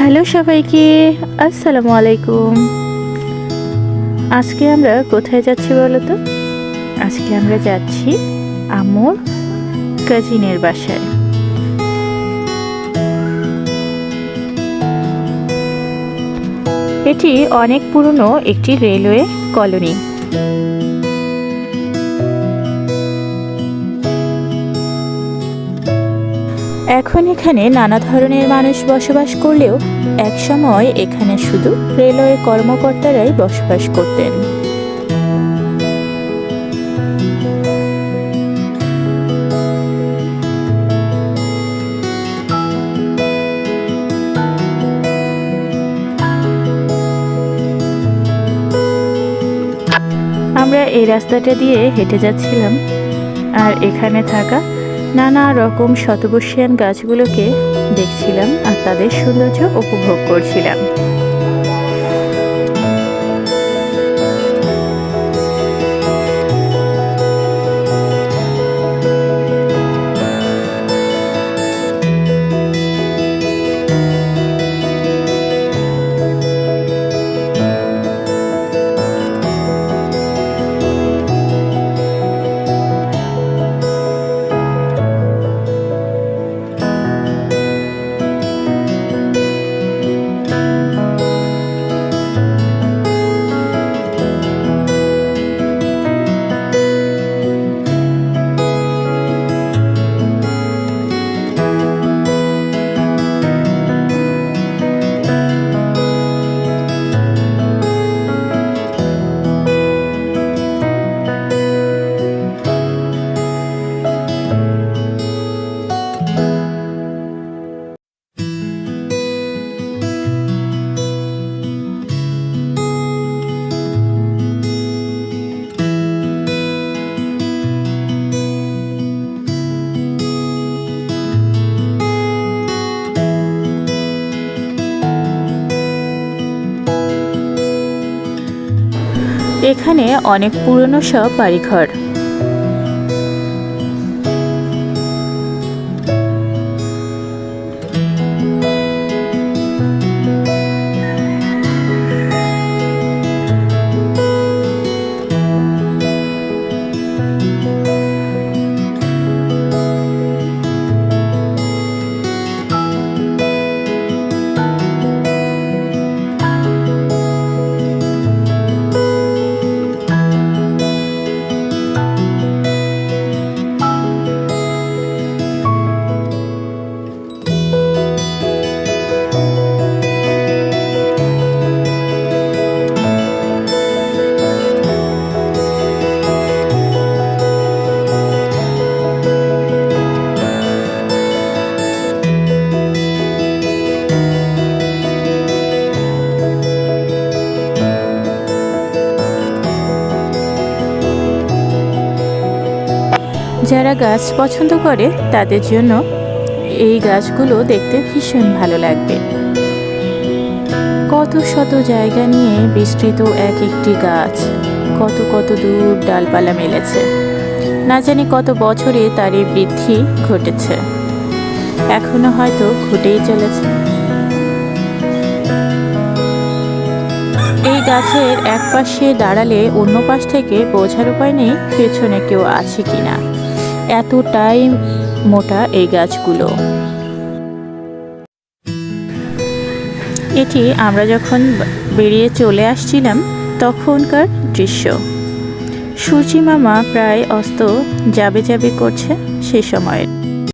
Hello সবাইকে, আসসালামু আলাইকুম। আজকে আমরা কোথায় যাচ্ছি বলো তো? আজকে আমরা যাচ্ছি আমর কাজিনের বাসায়। এটি অনেক পুরনো একটি রেলওয়ে কলোনি এখন এখানে নানা ধরনের মানুষ বসবাস করলেও একসময় এখানে শুধু রেলওয়ে কর্মকর্তারাই বসবাস করতেন। আমরা এই রাস্তাটা দিয়ে হেঁটে যাচ্ছিলাম, আর এখানে থাকা নানা রকম শতবর্ষিয়ান গাছগুলোকে দেখছিলাম আর তাদের সৌন্দর্য উপভোগ করছিলাম। এখানে অনেক পুরনো সব বাড়িঘর। যারা গাছ পছন্দ করে, তাদের জন্য এই গাছগুলো দেখতে ভীষণ ভালো লাগবে। কত শত জায়গা নিয়ে বিস্তৃত এক একটি গাছ, কত কত দূর ডালপালা মেলেছে। না জানি কত বছরে তার এই বৃদ্ধি ঘটেছে। এখনও হয়তো ঘটেই চলেছে। এই গাছের এক পাশে দাঁড়ালে অন্য পাশ থেকে বোঝার উপায় নেই, পেছনে কেউ আছে কিনা। এতটাই মোটা এই গাছগুলো। এটি আমরা যখন বেরিয়ে চলে আসছিলাম, তখনকার দৃশ্য। সূর্যি মামা প্রায় অস্ত যাবে যাবে করছে সেই সময়ের